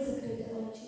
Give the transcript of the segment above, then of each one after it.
закрити очі.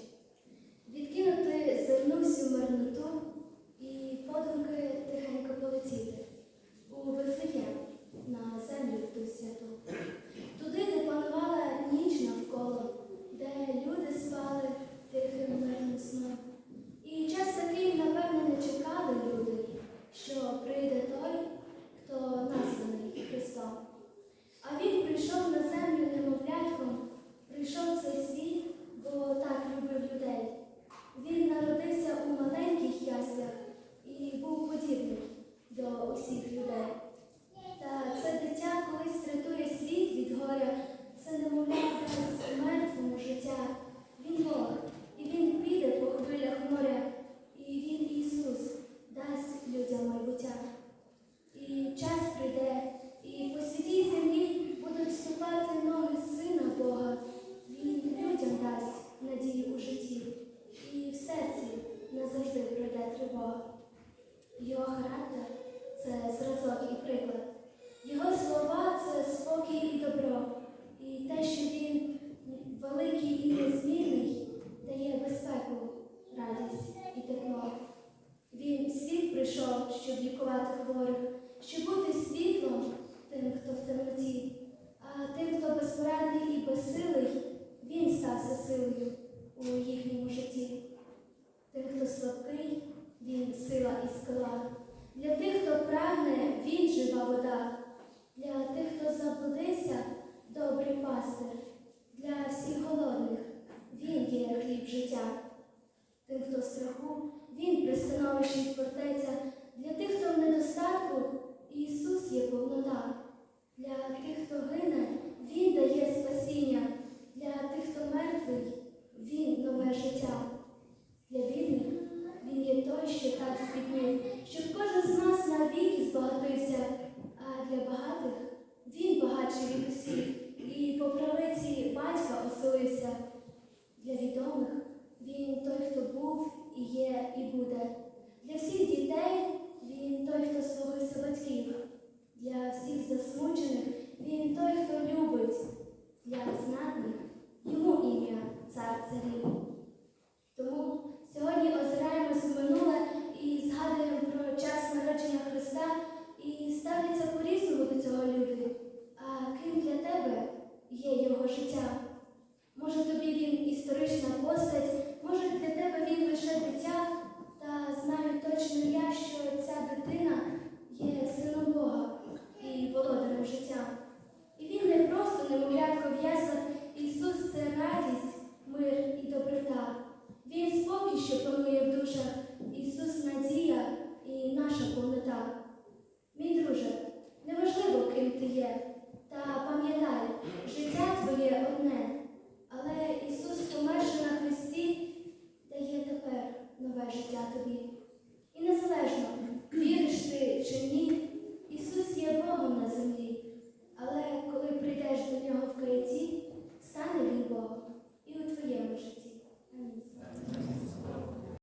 Бога. Його характер це зразок і приклад вода. Для тих, хто заблудився, добрий пастир, для всіх голодних він є хліб життя. Тим, хто в страху, він пристановище і фортеця, для тих, хто в недостатку, Ісус є повнота. Для тих, хто гине, Він дає спасіння, для тих, хто мертвий, Він нове життя. Для бідних він є той, що так спітнів, щоб кожен. над ним, йому ім'я цар царів.